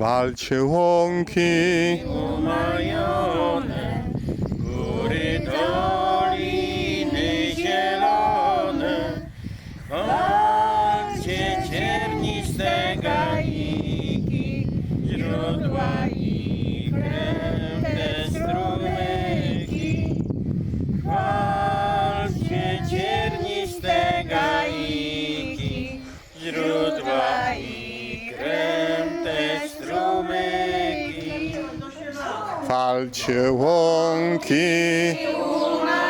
Chwalcie łąki, umajone, chwalcie łąki. Co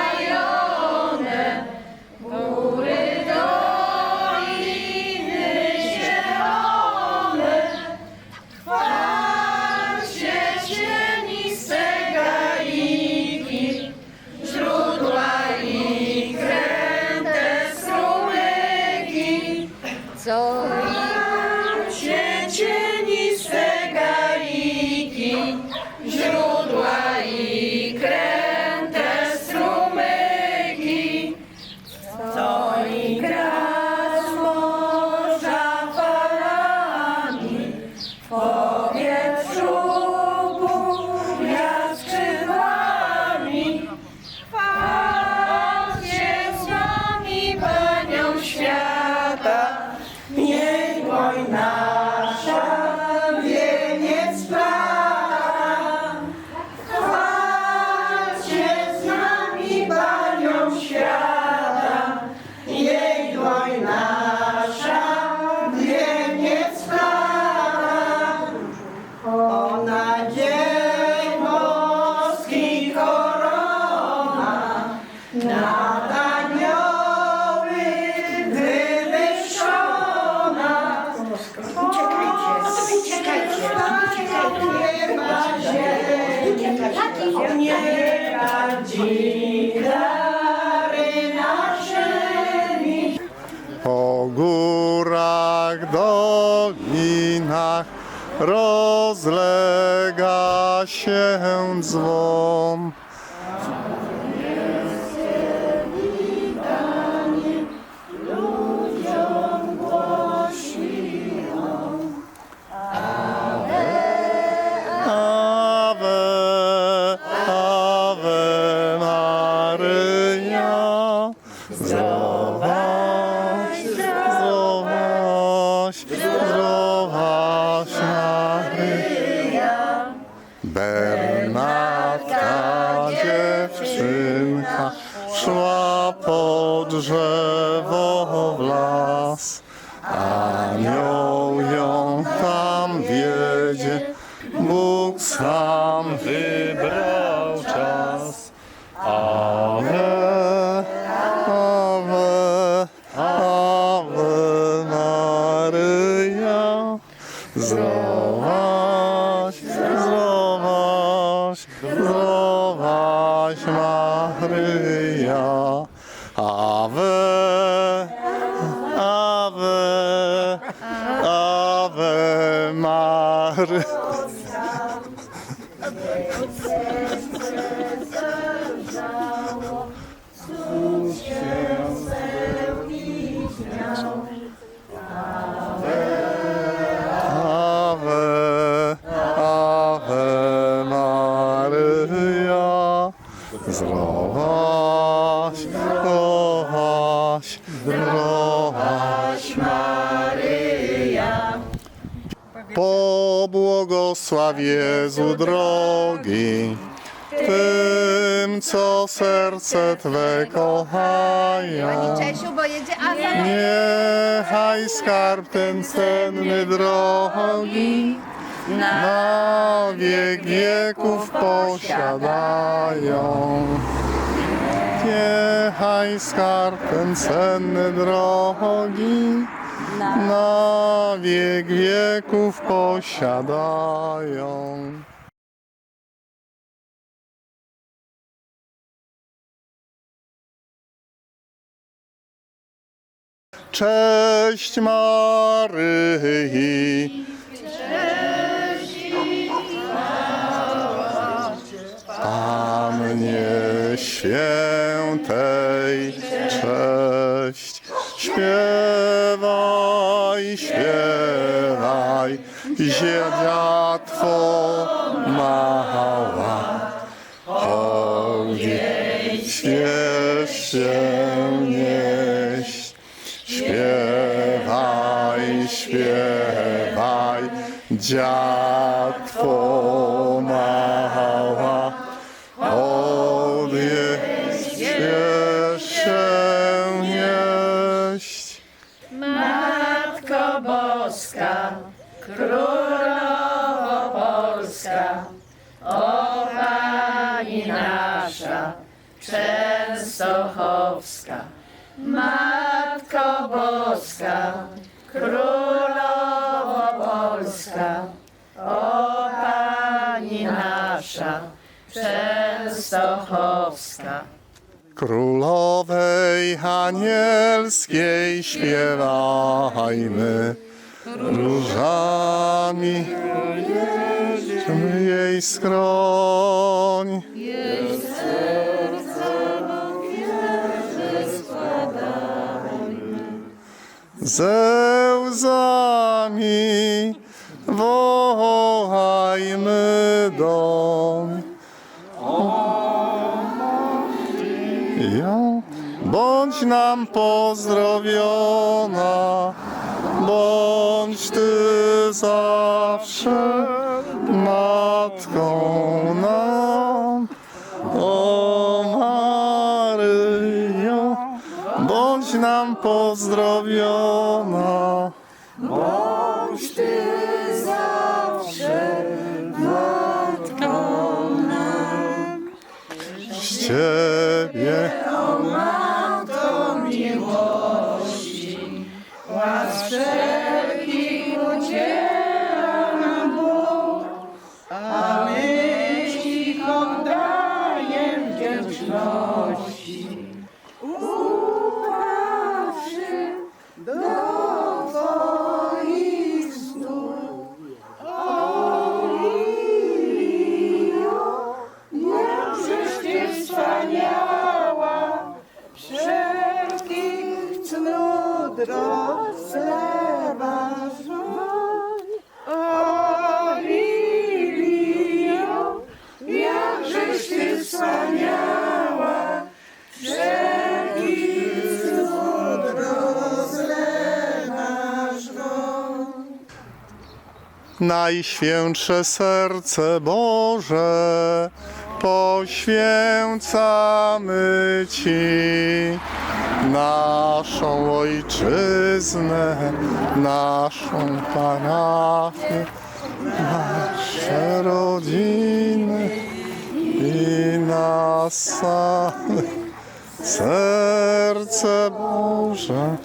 górach, dolinach rozlega się dzwon. Ave, Maryja, zdrowaś, drzewo w las. Anioł ją tam wiedzie, Bóg sam wybrał czas. Ave, Ave Jezu drogi, tym, co serce Twe kochają. Czesiu, bo jedzie Azar. Niechaj skarb ten cenny drogi na wiek wieków posiadają. Niechaj skarb ten cenny drogi na wiek wieków posiadają. Cześć Maryi. Pannie Świętej, cześć. Śpiewaj, ziemia Two mała. Ogień śpiesz się nieść. Śpiewaj, śpiewaj, dziatwo mała. Królowo Polska, o Pani nasza, Częstochowska. Królowej anielskiej śpiewajmy różami jej skroń. Ze łzami wołajmy doń. Ja, bądź nam pozdrowiona, bądź Ty zawsze pozdrowiona. Bądź Ty zawsze Matką nam. Z Ciebie Wszelkich rozlewasz woń. O Lilio, jakżeś Ty wspaniała, wszelkich cnót rozlewasz woń. Najświętsze serce Boże, poświęcamy Ci naszą ojczyznę, naszą parafię, nasze rodziny i nas samych. Serce Boże.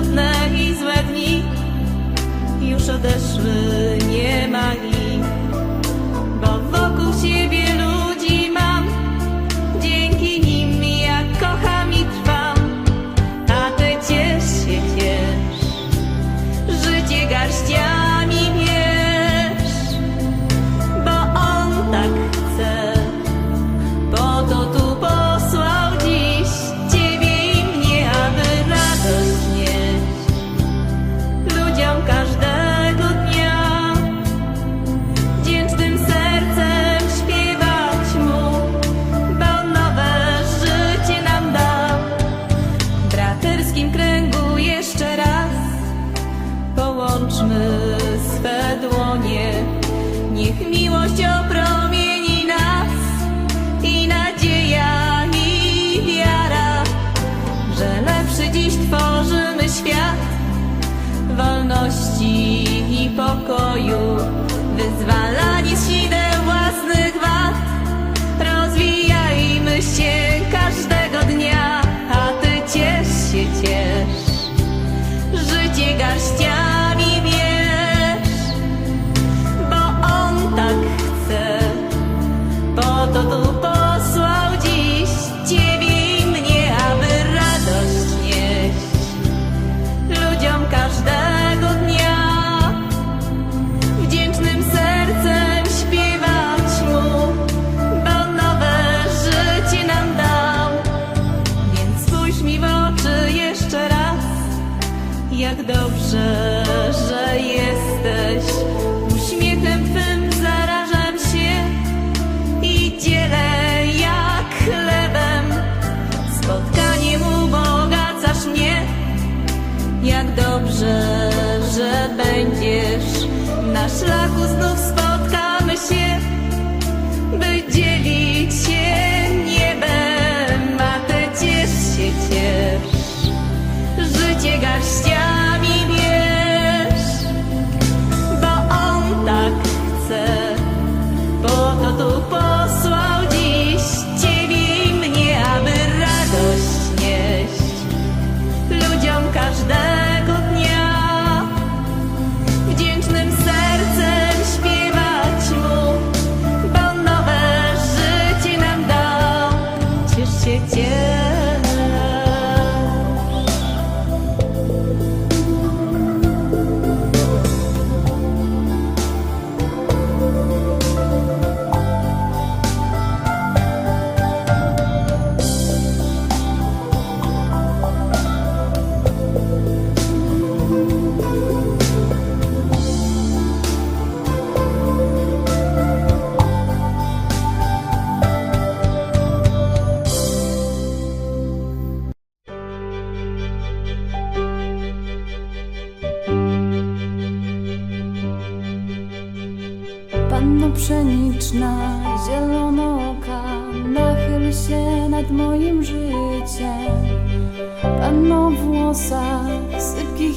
smutne i złe dni już odeszły, nie ma nic.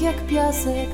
Jak piasek,